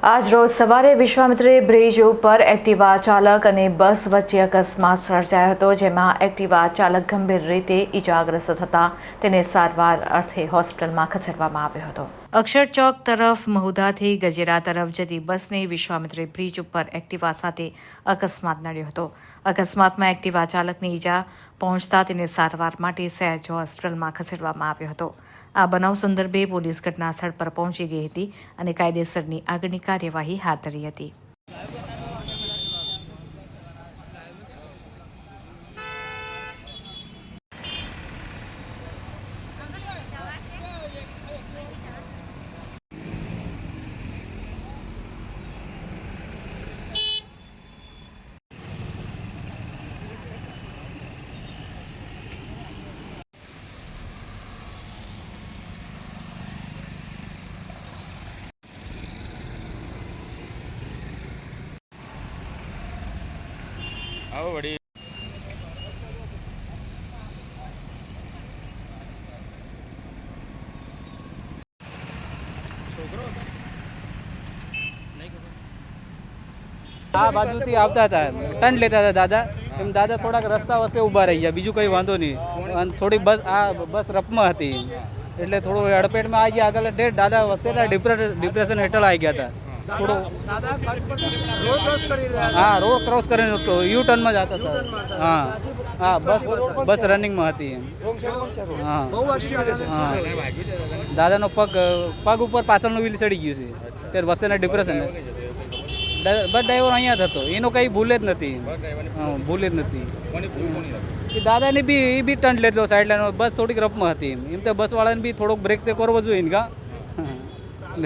આજ રોજ સવારે વિશ્વામિત્રી બ્રિજ ઉપર એક્ટિવા ચાલક અને બસ વચ્ચે અકસ્માત સર્જાયો હતો, જેમાં એક્ટિવા ચાલક ગંભીર રીતે ઈજાગ્રસ્ત થતા તેને સારવાર અર્થે હોસ્પિટલમાં ખસેડવામાં આવ્યો હતો. અક્ષર ચોક તરફ મહુધાથી ગજેરા તરફ જતી બસને વિશ્વામિત્રી બ્રિજ ઉપર એક્ટિવા સાથે અકસ્માત નડ્યો હતો. અકસ્માતમાં એક્ટિવા ચાલકને ઈજા પહોંચતા તેને સારવાર માટે સહેજ હોસ્પિટલમાં ખસેડવામાં આવ્યો હતો. આ બનાવ સંદર્ભે પોલીસ ઘટના સ્થળ પર પહોંચી ગઈ હતી અને કાયદેસરની આગળની કાર્યવાહી હાથ ધરી હતી. આવો વડી આ બાજુથી આવતા હતા. ટર્ન લેતા હતા દાદા. એમ દાદા થોડાક રસ્તા વચ્ચે ઊભા રહી ગયા. બીજું કંઈ વાંધો નહીં. અને થોડી બસ આ બસ રફમાં હતી. એટલે થોડું અડપેટમાં આવી ગયા આગળ. ડેટ દાદા વચ્ચેના ડિપ્રેશન હેઠળ આવી ગયા હતા. થોડું હા, રોડ ક્રોસ કરીને યુ ટર્નમાં જતો હતો. હા. હા, બસ બસ રનિંગમાં હતી એમ. હા. હા. દાદાનો પગ પગ ઉપર પાછળનું વ્હીલ ચડી ગયું છે. ત્યારે વચ્ચેના ડિપ્રેશન બસ ડ્રાઈવર અહીંયા જ હતો. એનો કંઈ ભૂલે જ નથી. ભૂલ જ નથી. એ દાદાને બી, એ બી ટર્ન લેતો સાઈડ લાઈન બસ થોડીક રફમાં હતી એમ. એમ તો બસવાળાને બી થોડોક બ્રેક તે કરવો જોઈએ ને કા?